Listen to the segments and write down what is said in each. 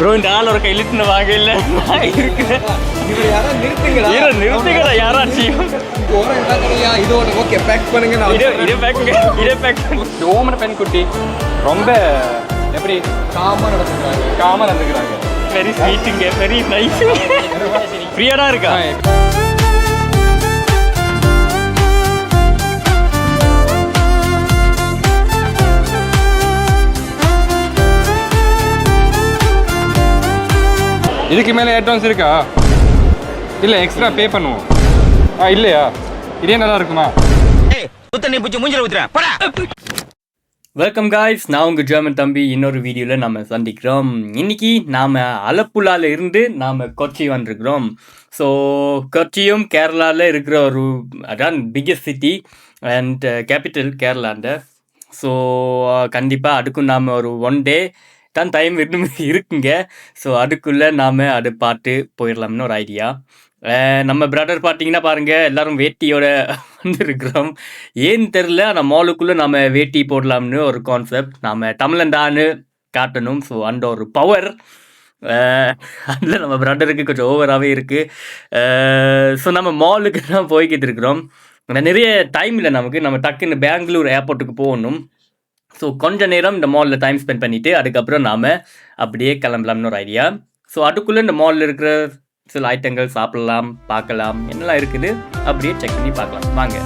Bro இந்த ஆள் ஒரு கையிலிட்டு வாங்க இல்ல இருக்கிறேன் நிறுத்துங்கடா. நிறுத்துங்கடா யாராச்சும். போறேன் தாங்கய்யா இது ஒன்று ஓகே பேக் பண்ணுங்க நான் இதே இதே பேக்குங்க இதே பேக் ஓமன பெண் குட்டி ரொம்ப எப்படி? காமா நடந்துக்கிறாங்க. காம நடந்துக்கிறாங்க. வெரி ஸ்வீட்டுங்க வெரி நைஸ் ஃப்ரீயா தான் இருக்கா? இதுக்கு மேலே அட்வான்ஸ் இருக்கா? இல்லை எக்ஸ்ட்ரா பே பண்ணுவோம். ஆ இல்லையா? இதே நல்லா இருக்குமா? புத்தண்ணி பூச்சி மூஞ்சில ஊத்துறேன் போடா. வெல்கம் காய்ஸ் நான் உங்கள் ஜெர்மன் தம்பி. இன்னொரு வீடியோவில் நம்ம சந்திக்கிறோம். இன்னைக்கு நாம் அலப்புலால இருந்து நாம் கொச்சி வந்திருக்கிறோம். ஸோ கொச்சியும் கேரளாவில் இருக்கிற ஒரு அதான் பிக்கஸ்ட் சிட்டி அண்ட் கேபிட்டல் கேரளாண்ட. ஸோ கண்டிப்பாக அதுக்கும் நாம் ஒரு ஒன் டே தான் டைம் இன்னும் இருக்குங்க. ஸோ அதுக்குள்ளே நாம் அதை பார்த்து போயிடலாம்னு ஒரு ஐடியா நம்ம பிரதர் பார்த்தீங்கன்னா பாருங்கள் எல்லாரும் வேட்டியோட வந்துருக்குறோம். ஏன்னு தெரில ஆனால் மாலுக்குள்ளே நம்ம வேட்டி போடலாம்னு ஒரு கான்செப்ட் நாம் தமிழன்டான்னு காட்டணும். ஸோ அந்த ஒரு பவர் அதில் நம்ம பிரதருக்கு கொஞ்சம் ஓவராகவே இருக்குது ஸோ நம்ம மாலுக்கு தான் போய்கிட்டு இருக்கிறோம். நிறைய டைம் இல்லை நமக்கு. நம்ம டக்குன்னு பெங்களூர் ஏர்போர்ட்டுக்கு போகணும். ஸோ கொஞ்ச நேரம் இந்த மாலில் டைம் ஸ்பெண்ட் பண்ணிவிட்டு அதுக்கப்புறம் நாம் அப்படியே கிளம்பலாம்னு ஒரு ஐடியா ஸோ அதுக்குள்ளே இந்த மாலில் இருக்கிற சில ஐட்டங்கள் சாப்பிடலாம் பார்க்கலாம் என்னெல்லாம் இருக்குது அப்படியே செக் பண்ணி பார்க்கலாம். வாங்க.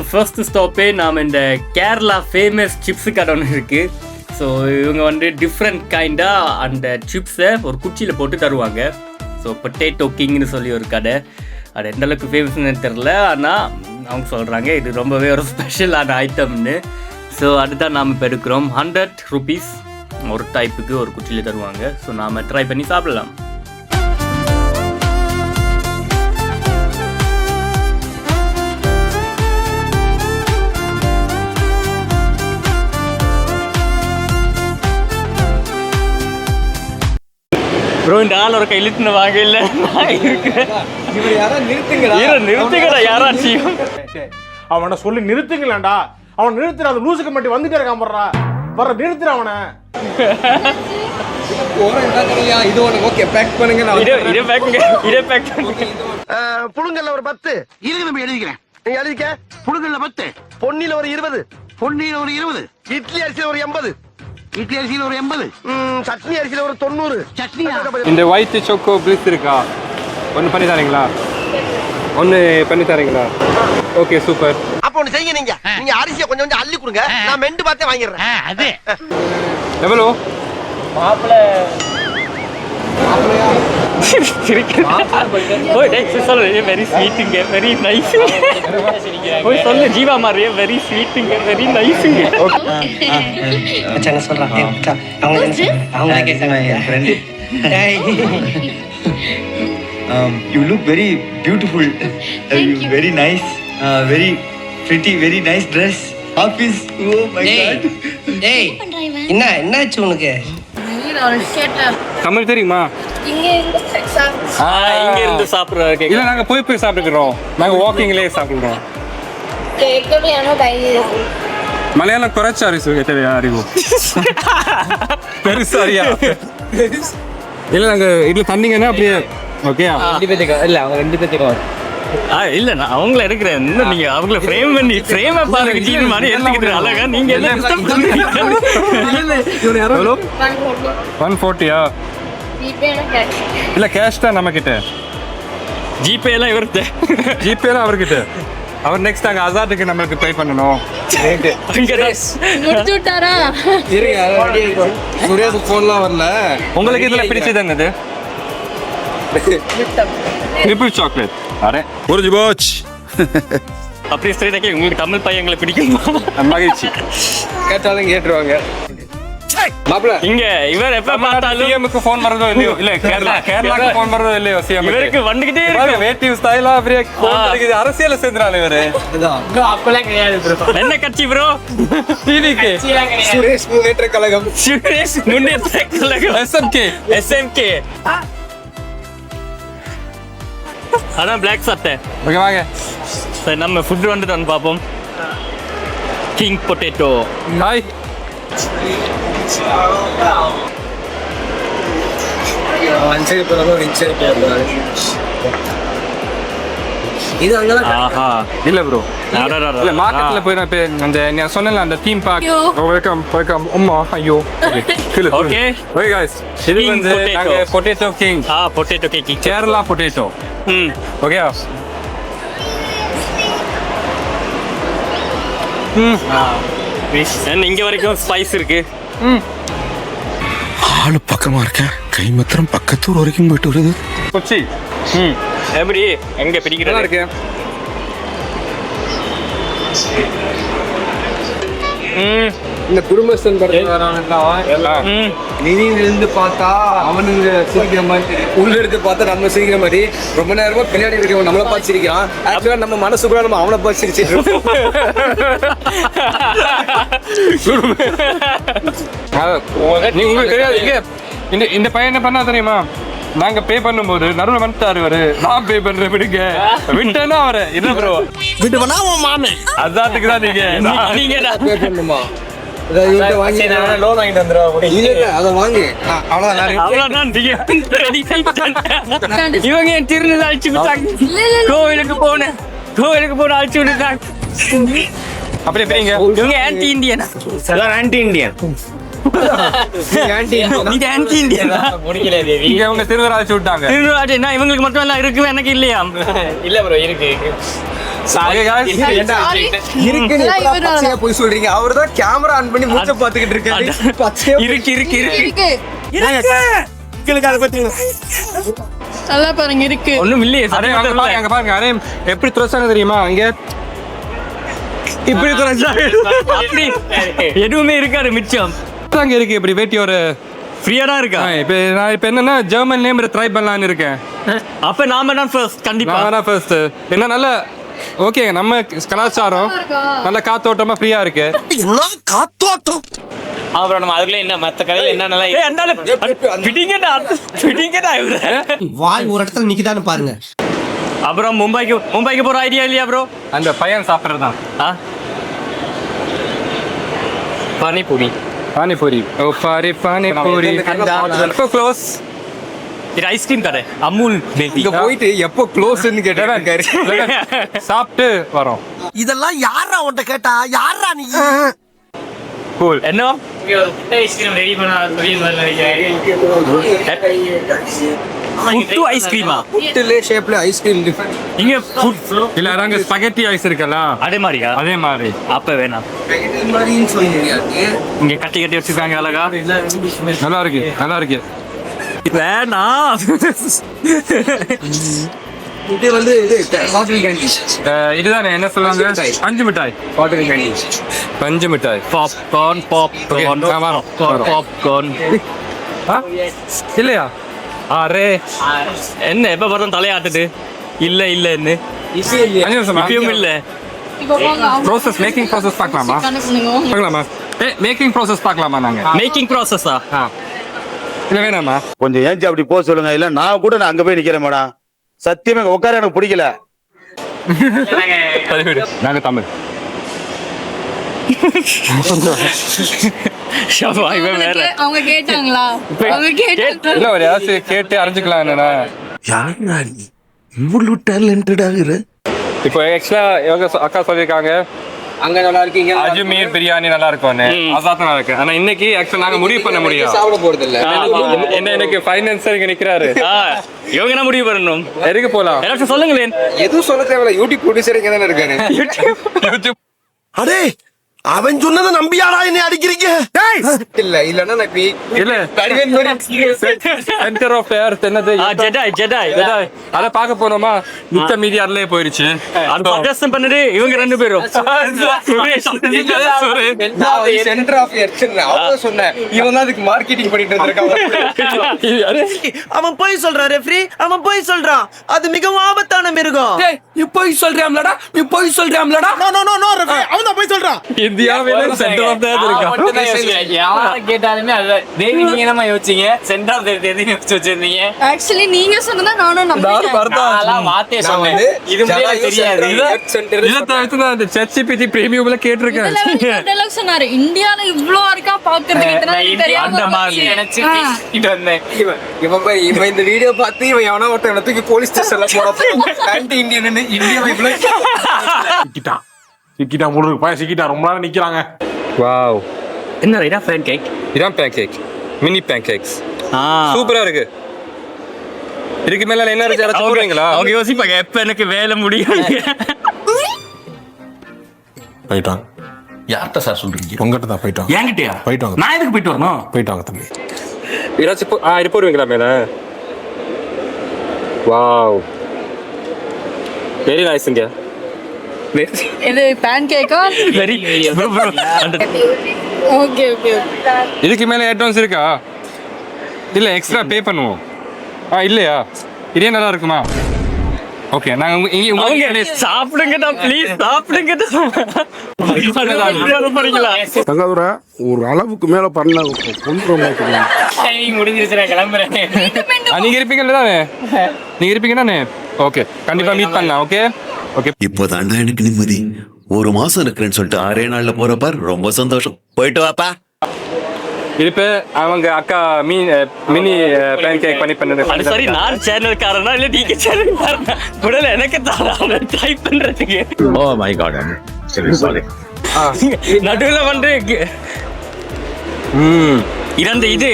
ஸோ ஃபர்ஸ்ட் ஸ்டாப்பே நாம் இந்த கேரளா ஃபேமஸ் சிப்ஸு கடை ஒன்று இருக்குது ஸோ இவங்க வந்து டிஃப்ரெண்ட் கைண்டாக அந்த சிப்ஸை ஒரு குச்சியில் போட்டு தருவாங்க. ஸோ பொட்டேட்டோ கிங்னு சொல்லி ஒரு கடை. அது எந்த அளவுக்கு ஃபேமஸ்னு தெரில ஆனால் அவங்க சொல்கிறாங்க இது ரொம்பவே ஒரு ஸ்பெஷலான ஐட்டம்னு ஸோ அதுதான் நாம் இப்போ எடுக்கிறோம். ஹண்ட்ரட் ருபீஸ் ஒரு டைப்புக்கு ஒரு குச்சியில் தருவாங்க. ஸோ நாம் ட்ரை பண்ணி சாப்பிடலாம். இந்த ஆள் ஒரு கையிலிட்டு வாங்க இல்லை நான் இருக்கிறேன் இவர் யாரா நிறுத்துங்கடா. யாராச்சும் அவனை சொல்லி நிறுத்துங்களேன்டா அவன் நிறுத்துற அந்த லூசுக்கு மட்டும் வந்துட்டே இருக்கான் போடுறா வர நிறுத்துற அவனை. இது ஒன்று ஓகே பேக் பண்ணுங்க நான் இதே பேக்குங்க இதே பேக் புழுங்கல்ல ஒரு பத்து. இருங்க எழுதிக்கிறேன். நீ எழுதிக்க. புழுங்கல்ல பத்து. பொன்னில ஒரு இருபது. பொன்னியில ஒரு இருபது. இட்லி அரிசியில ஒரு எண்பது. இட்லி அரிசியில ஒரு எண்பது? ம், சட்னி அரிசியில ஒரு தொண்ணூறு. சட்னியா? இந்த ஒயிட் சொக்கோ பிளிஸ் இருக்கா? ஒன்று பண்ணி தரீங்களா? ஒன்று பண்ணி தரீங்களா? ஓகே சூப்பர் அப்ப ஒண்ணு செய்யுங்க நீங்க. நீங்க அரிசியை கொஞ்சம் கொஞ்சம் அள்ளி கொடுங்க. நான் மெண்டு பார்த்தே வாங்கிடுறேன். அது. எவ்வளோ ஓய் டேய் சொல்லு வெரி ஸ்வீட்டுங்க வெரி நைஸ் ஓய் சொல்லு ஜீவா மாதிரியே வெரி ஸ்வீட்டுங்க வெரி நைஸுங்க சொல்றான்? ஏய் மச்சான் அவங்க என்ன சொல்றாங்க? அவங்க கேட்கறாங்க என் friend very nice. Uh, very pretty very nice dress. Office. Oh my டேய் god. டேய் என்ன என்னாச்சு உனக்கு? தமிழ் தெரியுமா? இங்க இருந்து சாப்பிடுற கேக் இல்ல நாங்க போய் போய் சாப்பிட்டுக்கிறோம். நாங்க வாக்கிங்லயே சாப்பிடுறோம். மலையாளம் குறைச்ச அறிவு தேவையா அறிவு. பெருசு அறியா? இல்ல நாங்க இதுல தண்ணிங்கன்னா அப்படியே ஓகே ரெண்டு பேத்துக்கு இல்ல அவங்க ரெண்டு பேத்துக்கு நான் அவங்கள எடுக்கிறேன். இன்னும் நீங்க அவங்கள ஃப்ரேம் பண்ணி ஃப்ரேம் பாருங்க மாதிரி எடுத்துக்கிட்டு அழகா நீங்க என்ன 140யா இல்லை கேஷ் தான் நம்மக்கிட்ட ஜிபே எல்லாம் இவர்கிட்ட. ஜிபே தான் அவர்கிட்ட. அவர் நெக்ஸ்ட் அங்கே அசாட்டுக்கு நம்மளுக்கு பே பண்ணணும். முடிச்சு போன்லாம் வரல. உங்களுக்கு இதில் பிடிச்சது என்னது? ட்ரிபிள் சாக்லேட் அரே ஒரு ஜிபோச் அப்படியே ஸ்ட்ரைட்டாக உங்களுக்கு தமிழ் பையங்களை பிடிக்குமா? மகிழ்ச்சி. கேட்டாலும் கேட்டுருவாங்க. மாப்பிள்ள இங்க இவர் எப்ப பார்த்தாலும் சிஎம்க்கு ஃபோன் வரதோ இல்லையோ? இல்ல கேரளா கேரளாக்கு ஃபோன் வரதோ இல்லையோ சிஎம் இவருக்கு வந்துகிட்டே இருக்கு. வேட்டி ஸ்டைலா அப்படியே. அரசியல இவரு. என்ன கட்சி ப்ரோ டிவிக்கு சுரேஷ் முன்னேற்ற கழகம். சுரேஷ் முன்னேற்ற கழகம். எஸ்எம்கே எஸ்எம்கே அதான் பிளாக் சட்டை ஓகே வாங்க. சரி நம்ம ஃபுட் வந்துட்டு வந்து பார்ப்போம். கிங் பொட்டேட்டோ ஹாய் அஞ்சு போகிறோம் ரிச்சு இது அங்கதான் ஆஹா இல்ல ப்ரோ அடடடட. இல்ல மார்க்கெட்ல போய் நான் இப்ப அந்த நான் சொன்னல அந்த தீம் பார்க் வெல்கம் வெல்கம் அம்மா ஐயோ Okay. ஓகே गाइस இது King வந்து potato. நாங்க potato king ah potato கேக்கி Kerala potato hmm okay என்ன இங்க வரைக்கும் ஸ்பைஸ் இருக்கு ஆளு பக்கமா இருக்கேன் கை மாத்திரம் பக்கத்தூர் வரைக்கும் போயிட்டு வருது. கொச்சி. ம். எப்படி எங்க பிடிக்கிறது இருக்கு ம். இந்த குடும்பஸ்தன் படத்துல வரவன்லாம் ம். நிதியில இருந்து பார்த்தா அவனுங்க சிரிக்கிற மாதிரி உள்ள இருந்து பார்த்தா நம்ம சிரிக்கிற மாதிரி. ரொம்ப நேரமா பின்னாடி இருக்கிறவன் நம்மள பார்த்து சிரிக்கிறான் ஆக்சுவலா நம்ம மனசுக்குள்ள நம்ம அவனை பார்த்து சிரிச்சிட்டு உங்களுக்கு தெரியாது இங்க. இந்த இந்த பையன் என்ன பண்ணா தெரியுமா? நாங்க பே பண்ணும்போது நடுவில் வந்துட்டாரு இவரு நான் பே பண்றேன் விடுங்க. விட்டேன்னா அவரு. என்ன ப்ரோ விட்டுவனா உன் மாமே. அதாத்துக்கு தான் நீங்க நான் நீங்க பே பண்ணுமா? வாங்கி லோன் வாங்கிட்டு வந்துடுவா இல்ல இல்ல அதை வாங்கி. அவ்வளவுதான். இவங்க என் திருநெல் அழிச்சு விட்டாங்க. கோவிலுக்கு போனேன். கோவிலுக்கு போன அழிச்சு விட்டுட்டாங்க. அப்படி எப்படிங்க இவங்க ஆன்டி இந்தியன் ஆன்டி இந்தியன் இவங்களுக்கு மட்டும் எல்லாம் இருக்கு எனக்கு இல்லையா? Okay, guys. இருக்கு. பச்சையா போய் சொல்றீங்க. அவர்தான் கேமரா ஆன் பண்ணி மூச்ச பாத்துக்கிட்டு இருக்காரு. பச்சையா இருக்கு இருக்கு இருக்கு. நல்லா பாருங்க இருக்கு. ஒண்ணும் இல்லையே அங்க பாருங்க அங்க பாருங்க. அரே எப்படி த்ரோசாங்க தெரியுமா? இங்க. இப்படி அப்படி எதுவுமே இருக்காது மிச்சம். அங்க இருக்கு இப்படி வேட்டி ஒரு ஃப்ரீயா தான் இருக்கா இப்போ நான் இப்போ என்னன்னா ஜெர்மன் நேம் ட்ரை பண்ணலாம்னு இருக்கேன். அப்ப நாம தான் ஃபர்ஸ்ட் கண்டிப்பா. நான் தான் ஃபர்ஸ்ட் என்ன நல்ல ஓகே நம்ம கலாச்சாரம். நல்ல காத்தோட்டமா ஃப்ரீயா இருக்கு. என்ன? காத்தோட்டம்? அப்புறம் நம்ம அதுக்குள்ள என்ன மத்த கடையில என்ன நல்லா ஏய் அந்தால பிடிங்கடா பிடிங்கடா இவர. வாய் ஒரு இடத்துல நிக்குதான்னு பாருங்க. அப்புறம் மும்பைக்கு மும்பைக்கு போற ஐடியா இல்லையா ப்ரோ அந்த பையன் சாப்பிட்றது தான் ஆ? பானிபூரி. பானிபூரி. ஓ பாரி பானிபூரி. க்ளோஸ் இது ஐஸ்கிரீம் கடை. அமுல் பேபி இங்க போயிட்டு எப்போ க்ளோஸ்ன்னு கேட்டாரு சாப்பிட்டு வரோம். இதெல்லாம் யாரா உன்ட்ட கேட்டா? யாரா நீ? கூல் என்ன? ஐஸ்கிரீம் ரெடி பண்ண புட்டு ஐஸ்கிரீமா புட்டுலே ஷேப்ல ஐஸ்கிரீம் டிஃபரெண்ட் இங்க ஃபுட் இல்ல நாங்க ஸ்பகெட்டி ஐஸ் இருக்கல அதே மாதிரியா? அதே மாதிரி. அப்ப வேணாம். இங்க கட்டி கட்டி வச்சிருக்காங்க அழகா. நல்லா இருக்கு நல்லா இருக்கு. வேணாம் இது வந்து இது காஃபி கேண்டி அஹ், இதுதானே என்ன சொல்லுவாங்க பஞ்சு மிட்டாய் கேண்டி பஞ்சு மிட்டாய் பாப்கார்ன் பாப்கார்ன் வரோம். பாப்கார்ன்? இல்லையா அரே என்ன எப்ப பார்த்தா தலையாட்டுது இல்ல இல்லன்னு அஞ்சு நிமிஷமா இப்பயும் இல்ல ப்ரோசஸ் மேக்கிங் ப்ராசஸ் பார்க்கலாமா பண்ணுங்க பார்க்கலாமா மேக்கிங் ப்ராசஸ் பார்க்கலாமா நாங்க மேக்கிங் ப்ராசஸா ஆ இல்ல வேணாமா கொஞ்சம் ஏஞ்சி அப்படி போக சொல்லுங்க. இல்ல நான் கூட நான் அங்க போய் நிக்கிறேன் மேடம் சத்தியமா உட்கார எனக்கு பிடிக்கல. நாங்க தமிழ். அவங்க கேட்டாங்களா? அவங்க கேட்டாங்க இல்ல ஒரு ஏதாச்சும் கேட்டு அறிஞ்சுக்கலாம் என்னன்னா. யாரா நீ? இவ்வளவு டேலண்டட் ஆகுற? இப்போ ஆக்சுவலா அக்கா சொல்லியிருக்காங்க. அங்க நல்லா இருக்கீங்க அஜ்மீர் பிரியாணி நல்லா இருக்கும்னு. அதான் நல்லா இருக்கு. ஆனா இன்னைக்கு ஆக்சுவலா நாங்க முடிவு பண்ண முடியும். சாப்பிட போறது இல்ல என்ன எனக்கு ஃபைனான்சர் இங்க நிக்கிறாரு. இவங்க என்ன முடிவு பண்ணணும்? எதுக்கு போலாம்? ஏதாச்சும் சொல்லுங்களேன். எதுவும் சொல்ல தேவையில்ல. யூடியூப் ப்ரொடியூசர் இங்க தானே இருக்காரு யூடியூப் அடே அவன் சொன்னதை நம்பியாடா என்னை அடிக்கிறீங்க? இல்ல இல்லன்னா நான் இப்ப இல்ல. கடிவேன் மாதிரி சென்டர் ஆஃப் எர்த் என்னது? ஜெடாய் ஜெடாய் ஜெடாய். அத பார்க்க போனோமா? மித்த மீதி அதுலயே போயிருச்சு. அது பர்ச்சேஸ் பண்ணது இவங்க ரெண்டு பேரும். சுரேஷ். சென்டர் ஆஃப் எர்த் அவன் சொன்னேன். இவன் தான் அதுக்கு மார்க்கெட்டிங் பண்ணிட்டு இருந்திருக்கான். அவன் போய் சொல்றான் ரெஃப்ரி அவன் போய் சொல்றான் அது மிகவும் ஆபத்தான மிருகம். நீ போய் சொல்றியாம்லடா? நீ போய் சொல்றியாம்லடா? No no no no Rafi அவன் தான் போய் சொல்றான் இந்தியாவில சென்டர் ஆஃப் எர்த் இருக்கா? யாரை கேட்டாலுமே அதுதான் தேவி நீங்க என்னமா யோசிச்சீங்க? சென்டர் ஆஃப் எது யோசிச்சு வச்சிருந்தீங்க? ஆக்சுவலி நீங்க சொன்னதா நானும் நம்புறேன் நான்லாம் வார்த்தையை நான் சொன்னேன். இது முடியாது தெரியாது. சென்டர் இதை தவிர்த்து நான் அந்த ChatGPT பிரீமியம்ல கேட்டிருக்கேன். டெலக் சொன்னாரு. இந்தியால இவ்ளோ இருக்கா பாக்குறதுக்கு நான் தெரியாம அந்த மாதிரி. நினைச்சு. பேசிட்டு வந்தேன். இவன் இவன் இந்த வீடியோ பார்த்து இவன் எவனா ஒருத்தன் தூக்கி போலீஸ் ஸ்டேஷன்ல போட ஆன்டி இந்தியன் இந்தியா வைப்ல சிக்கிட்டான் முருகு பையன் சிக்கிட்டான் ரொம்ப நேரம் நிக்கிறாங்க. வாவ் என்ன இதா ஃபேன் கேக் இதான் பேன்கேக் மினி பேன்கேக்ஸ் ஆ. சூப்பரா இருக்கு. இதுக்கு மேல என்ன இருக்கு? யாராச்சும் போடுறீங்களா அவங்க யோசிப்பாங்க எப்ப எனக்கு வேலை முடியும்? போயிட்டான் யார்கிட்ட சார் சொல்றீங்க? உங்ககிட்ட தான் போயிட்டான் என்கிட்டயா? போயிட்டு வாங்க நான் எதுக்கு போயிட்டு வரணும்? போயிட்டு வாங்க தம்பி. யாராச்சும் போ- ஆ இது போடுவீங்களா மேல? வாவ் வெரி நைஸ்ங்க இது பேன் கேக்கா அந்த ஓகே ஓகே இதுக்கு மேல அட்வான்ஸ் இருக்கா? இல்ல எக்ஸ்ட்ரா பே பண்ணுவோம். ஆ இல்லையா? இதே நல்லா இருக்குமா? ஓகே நாங்க இங்க உங்க சாப்பிடுங்கடா ப்ளீஸ் சாப்பிடுங்கடா. தங்காதுரா ஒரு அளவுக்கு மேல பண்ண கொண்டு டைமிங் முடிஞ்சிருச்சு நான் கிளம்புறேன். நீங்க இருப்பீங்கல்ல தானே? நீங்க இருப்பீங்க தானே? ஓகே கண்டிப்பா மீட் பண்ணலாம் ஓகே ஓகே இப்போதாண்டா எனக்கு நிம்மதி. ஒரு மாசம் இருக்கிறேன்னு சொல்லிட்டு ஆறே நாள்ல போற பார் ரொம்ப சந்தோஷம். போயிட்டு வாப்பா. இப்ப அவங்க அக்கா மீன் மினி பேன் கேக் பண்ணி பண்ணது. அது சரி நான் சேனல்காரனா இல்ல நீங்க சேனல்காரனா? உடனே எனக்கு தான் ட்ரை பண்றதுக்கு. ஓ மை காட் சரி சாரி நடுவுல வந்து ம். இறந்த இது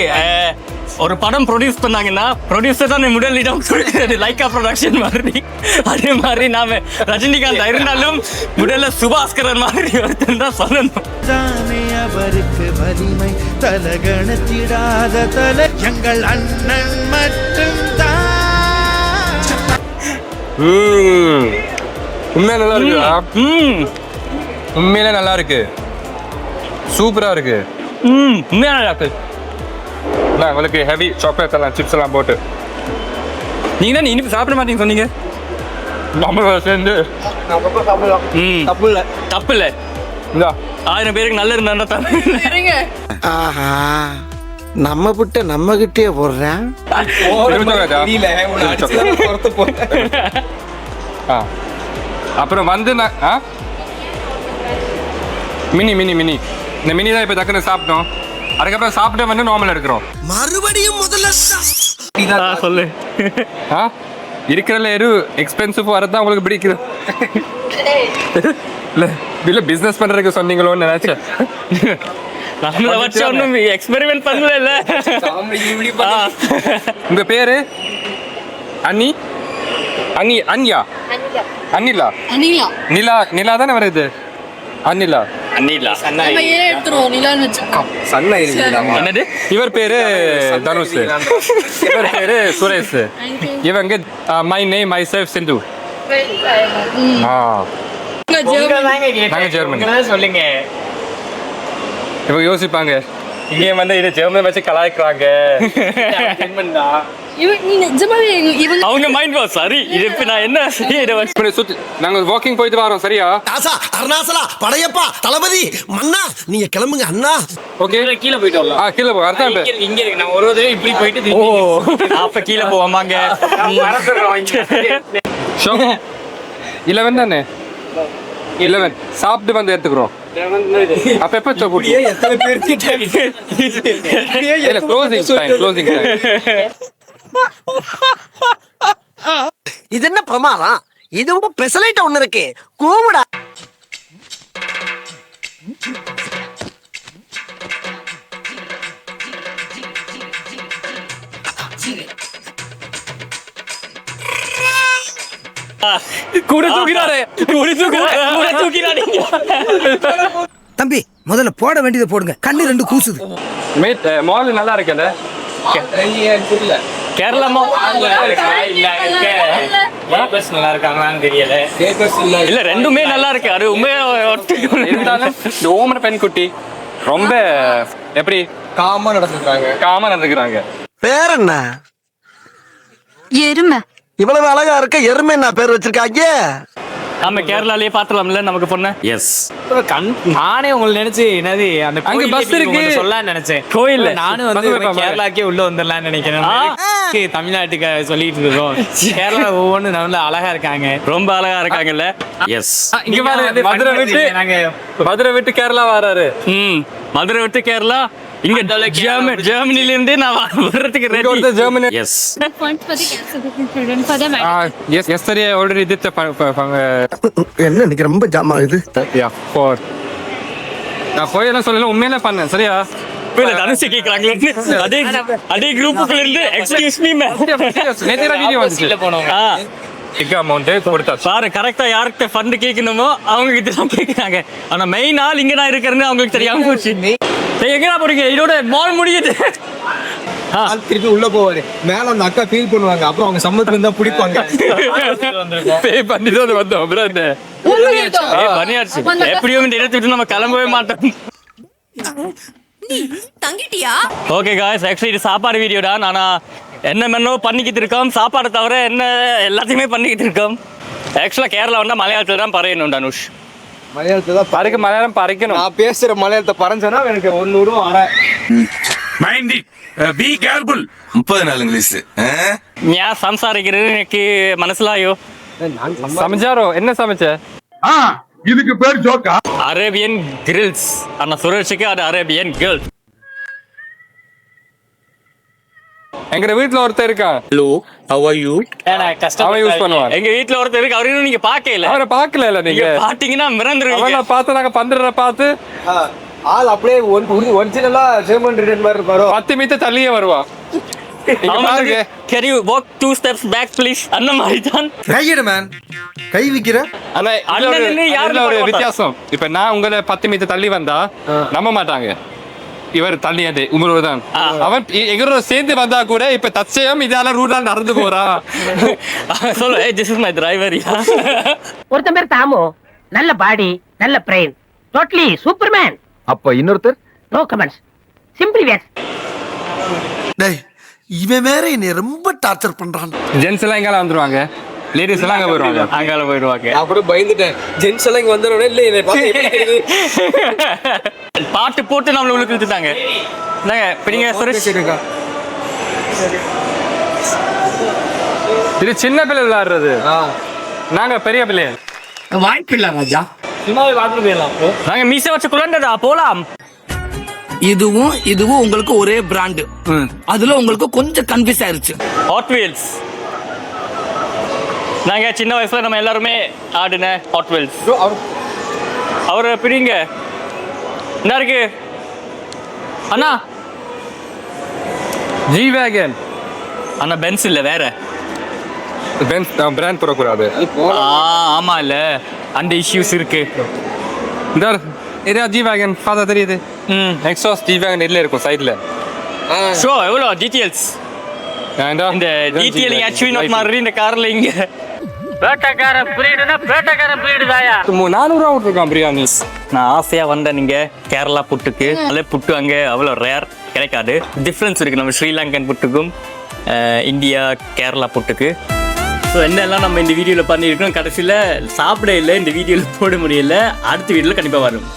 ஒரு படம் ப்ரொடியூஸ் பண்ணாங்கன்னா ப்ரொடியூசர் தான் முதலிடம் கொடுக்கிறது லைக்கா ப்ரொடக்ஷன் மாதிரி. அதே மாதிரி நாம ரஜினிகாந்த் இருந்தாலும் முதல்ல சுபாஸ்கரன் மாதிரி ஒருத்தன் தான் சொல்லணும். அவருக்கு வலிமை தலகணத்திடாத தல எங்கள் அண்ணன் மட்டும்தான். ம் உண்மையா நல்லா இருக்குதா ம் உண்மையிலே நல்லா இருக்கு. சூப்பரா இருக்கு. ம் உண்மையான டாக்டர் நான் உங்களுக்கு ஹெவி சாக்லேட் எல்லாம் சிப்ஸ் எல்லாம் போட்டு. நீங்க தான் இனிப்பு சாப்பிட மாட்டீங்க சொன்னீங்க? நம்ம சேர்ந்து ம். தப்பு இல்ல. தப்பு இல்ல இந்தா. ஆயிரம் பேருக்கு நல்ல இருந்தா தான் இருங்க. ஆஹா. நம்ம விட்ட நம்ம கிட்டே போடுறேன். அப்புறம் வந்து நான் ஆ? Mini mini mini. இந்த மினி தான் இப்போ டக்குன்னு சாப்பிட்டோம். அதுக்கப்புறம் சாப்பிட்டு வந்து நார்மல் எடுக்கிறோம். மறுபடியும் முதல்ல சொல்லு. ஆ? இருக்கிறதுல எது எக்ஸ்பென்சிவ் வரதான் உங்களுக்கு பிடிக்குது இல்லை இல்லை பிஸ்னஸ் பண்ணுறதுக்கு சொன்னீங்களோன்னு நினச்சேன். நான் இதை வச்சு ஒன்றும் எக்ஸ்பெரிமெண்ட் பண்ணல இல்ல. உங்க பேரு? அன்னி அன்னி அன்யா அன்னிலா அனிலா நிலா நிலா தானே வருது? அன்னிலா அண்ணிலா நம்ம ஏன் எடுத்துருவோம் நிலான்னு வச்சுக்கோம் சன்ன இருக்குதாமா என்னது இவர் பேரு தனுஷ் இவர் பேரு சுரேஷ் இவங்க my name myself Sindhu ஆ நாங்க ஜெர்மனி. சொல்லுங்க இவங்க யோசிப்பாங்க இங்கே வந்து இது ஜெர்மன் வச்சு கலாய்க்கிறாங்க அவங்க மைண்ட் சரி இது நான் என்ன செய்ய சுத்தி நாங்க வாக்கிங் போயிட்டு வரோம் சரியா? ஆசா அருணாசலா படையப்பா தளபதி மன்னா நீங்க கிளம்புங்க அண்ணா. ஓகே கீழே போயிட்டு வரலாம். ஆ கீழே போ அர்த்தம் இங்க இருக்கு, இங்க இருக்கு. நான் ஒரு தடவை இப்படி போயிட்டு ஓ அப்ப கீழே போவாமாங்க. ஷோ தானே? இலவன் சாப்பிட்டு வந்து எடுத்துக்கிறோம். அப்ப எப்ப சாப்பிட்டு எத்தனை இல்ல க்ளோசிங் டைம் க்ளோசிங் டைம் இது என்ன பிரமாதம்? இது ரொம்ப பெசலைட் ஒண்ணு இருக்கு. கூவுடா. கூட தூக்கினாரு. கூட தூக்கினாரு. கூட தூக்கினாரு. தம்பி முதல்ல போட வேண்டியதை போடுங்க. கண்ணு ரெண்டு கூசுது. மேட் மால் நல்லா இருக்குல்ல நல்லா இருக்காங்களான்னு தெரியல. இல்ல. ரெண்டுமே நல்லா இருக்கு அது உண்மையா இந்த ஓமன பெண் குட்டி ரொம்ப எப்படி? காமா நடந்துக்கிறாங்க. காமா நடந்துக்கிறாங்க. பேர் என்ன? எருமை. இவ்வளவு அழகா இருக்க எருமை என்ன பேர் வச்சிருக்காங்க? நம்ம கேரளாலயே பாத்துலாம்ல நமக்கு பொண்ணு? எஸ் கண் நானே உங்களை நினைச்சு என்னது அந்த அங்க போய் இருக்கு. சொல்லலாம்னு நினைச்சேன். கோயில்ல. நானும் பஸ் வந்து. கேரளாக்கே உள்ள வந்துடலாம்னு நினைக்கிறேன். தமிழ்நாட்டுக்கு சொல்லிட்டு இருக்கோம். கேரளா ஒவ்வொன்றும் நல்லா அழகா இருக்காங்க. ரொம்ப அழகா இருக்காங்கல்ல? எஸ் இங்க பாரு மதுரை விட்டு நாங்க மதுரை விட்டு கேரளா வராரு. ம். மதுரை விட்டு கேரளா இங்க ஜெர்மனி ஜெர்மனில இருந்து நான் வர்றதுக்கு இங்க ரெடி ஒருத்தர் Germany yes the yes yesterday already did என்ன ரொம்ப ஜாமா இது யா ஃபார் நான் போயெல்லாம் சொல்லல உண்மையில பண்ணேன் சரியா? இல்ல தனுஷ் கேக்குறாங்களே. அதே அதே குரூப்புக்குள்ள இருந்து எக்ஸ்கியூஸ் மீ மேம் நேத்திர வீடியோ வந்துச்சு. போனோம் ஆ. டிக் அமௌண்ட் கொடுத்தாச்சு. பாரு கரெக்டா யார்கிட்ட ஃபண்ட் கேட்கணுமோ அவங்க கிட்ட தான் ஆனா மெயின் ஆள் இங்க நான் இருக்கிறேன்னு அவங்களுக்கு தெரியாம போச்சு. சரி எங்கடா போறீங்க? இதோட மால் முடியுது. திருப்பி உள்ள போவாரு. மேல அந்த அக்கா ஃபீல் பண்ணுவாங்க. அப்புறம் அவங்க சம்மத்துல இருந்தா பிடிப்பாங்க. பே பண்ணி தான் வந்தோம். அப்புறம் ஏய், பண்ணியாச்சு. எப்படியும் இந்த இடத்தை விட்டு நம்ம கிளம்பவே மாட்டோம். தங்கிட்டியா? ஓகே காய்ஸ் ஆக்சுவலி இது சாப்பாடு வீடியோ தான் ஆனா என்ன மென்னோ பண்ணிக்கிட்டு இருக்கோம். சாப்பாடை தவிர என்ன எல்லாத்தையுமே பண்ணிக்கிட்டு இருக்கோம். ஆக்சுவலாக கேரளா வந்தால் மலையாளத்தில் தான் பறையணும் தனுஷ். மலையாளத்துல தான் பறக்க மலையாளம் பறக்கணும். நான் பேசுற மலையாளத்தை பறஞ்சேன்னா எனக்கு ஒன்னு நூறு அரை மைண்டி பி கேர்ஃபுல் முப்பது நாள் இங்கிலீஷ். ஏன் சம்சாரிக்கிறது எனக்கு மனசிலாயோ. சமைச்சாரோ? என்ன சமைச்ச? இதுக்கு பேர் ஜோக்கா? Arabian grills. ஆனா சுரேஷுக்கு அது அரேபியன் கேர்ள்ஸ் எங்க வீட்ல ஒருத்தர் இருக்கான். ஹலோ ஹவ் ஆர் யூ அவன் யூஸ் பண்ணுவான். எங்க வீட்ல ஒருத்தர் இருக்கு அவரையும் நீங்க பார்க்கல. அவரை பாக்கல நீங்க. நீங்க பாத்தீங்கன்னா மிரந்துருவீங்க. அவனை பார்த்து நாங்க பந்திர பார்த்து ஆள் அப்படியே ஒரிஜினலா ஜெர்மன் ரிட்டன் மாதிரி இருப்பாரோ? பத்து மீட்டர் தள்ளியே வருவான். இங்க பாருங்க. Can you walk two steps back please அந்த மாதிரி தான் கையிடு மேன் கை விக்கிற. ஆனா இதுல ஒரு- அண்ணன் இதுல ஒரு பார்க்க வித்தியாசம். இப்ப நான் உங்களை பத்து மீட்டர் தள்ளி வந்தா நம்ப மாட்டாங்க. இவர் தள்ளியது உங்களோட தான். அவன் எங்களோட சேர்ந்து வந்தா கூட இப்ப தச்சயம் இதால ரூட்ல நடந்து போறான் சொல்லு ஏ திஸ் இஸ் மை டிரைவர் ஒருத்தன் பேர் தாமு. நல்ல பாடி நல்ல பிரெயின் டோட்டலி சூப்பர்மேன் அப்ப இன்னொருத்தர்? நோ கமெண்ட்ஸ் சிம்பிளி வேஸ் டேய் இவன் வேற என்னை ரொம்ப டார்ச்சர் பண்றான். ஜென்ஸ் எல்லாம் எங்கால வந்துருவாங்க? லேடிஸ் எல்லாம் அங்க வருவாங்க அங்கால போயிடுவாங்க கூட பயந்துட்டேன். ஜென்ஸ் எல்லாம் இங்க வந்தோடனே இல்ல என்னை? பாட்டு போட்டு நம்மள உள்ள இழுத்துட்டாங்க. என்னங்க இப்ப நீங்க சுரேஷ்? இது சின்ன பிள்ளை விளையாடுறது. ஆ. நாங்க பெரிய பிள்ளைய வாய்ப்பில்லை ராஜா. சும்மாவே பார்த்துட்டு போயிடலாம் bro. நாங்க மீச வச்ச குழந்தைடா போலாம். இதுவும் இதுவும் உங்களுக்கு ஒரே பிராண்டு அதுல உங்களுக்கு கொஞ்சம் கன்ஃபியூஸ் ஆயிருச்சு. ஹாட் வீல்ஸ் நாங்க சின்ன வயசுல நம்ம எல்லாருமே ஆடின ஹாட் வீல்ஸ் அவர் அவரை பிடிங்க என்ன இருக்கு? அண்ணா. ஜி வேகன் அண்ணா பென்ஸ் இல்ல வேற. பென்ஸ் பிராண்ட் போடக்கூடாது. ஆ ஆமா இல்ல. அந்த இஷ்யூஸ் இருக்கு. இந்த இதா ஜி வேகன் பார்த்தா தெரியுது. ம். எக்ஸாஸ் ஜி வேகன் இதுல இருக்கும் சைடுல ஷோ எவ்வளோ? டீட்டெயில்ஸ் இந்த டீட்டெயில் ஆக்சுவலி நாட் மாதிரி இந்த கார்ல இங்க. பேட்டக்காரன் பிரீடுனா பேட்டக்காரன் பிரீடு தாயா? நானூறுவா விட்டுருக்கான் பிரியாணி. நான் ஆசையா வந்தேன் நீங்க கேரளா புட்டுக்கு. அதே புட்டு அங்க அவ்வளோ ரேர் கிடைக்காது. டிஃப்ரென்ஸ் இருக்கு. நம்ம ஸ்ரீலங்கன் புட்டுக்கும் இந்தியா கேரளா புட்டுக்கு. ஸோ என்னெல்லாம் நம்ம இந்த வீடியோவில் பண்ணியிருக்கோம் கடைசியில் சாப்பிட இல்லை இந்த வீடியோவில் போட முடியல. அடுத்த வீடியோவில் கண்டிப்பாக வரும்.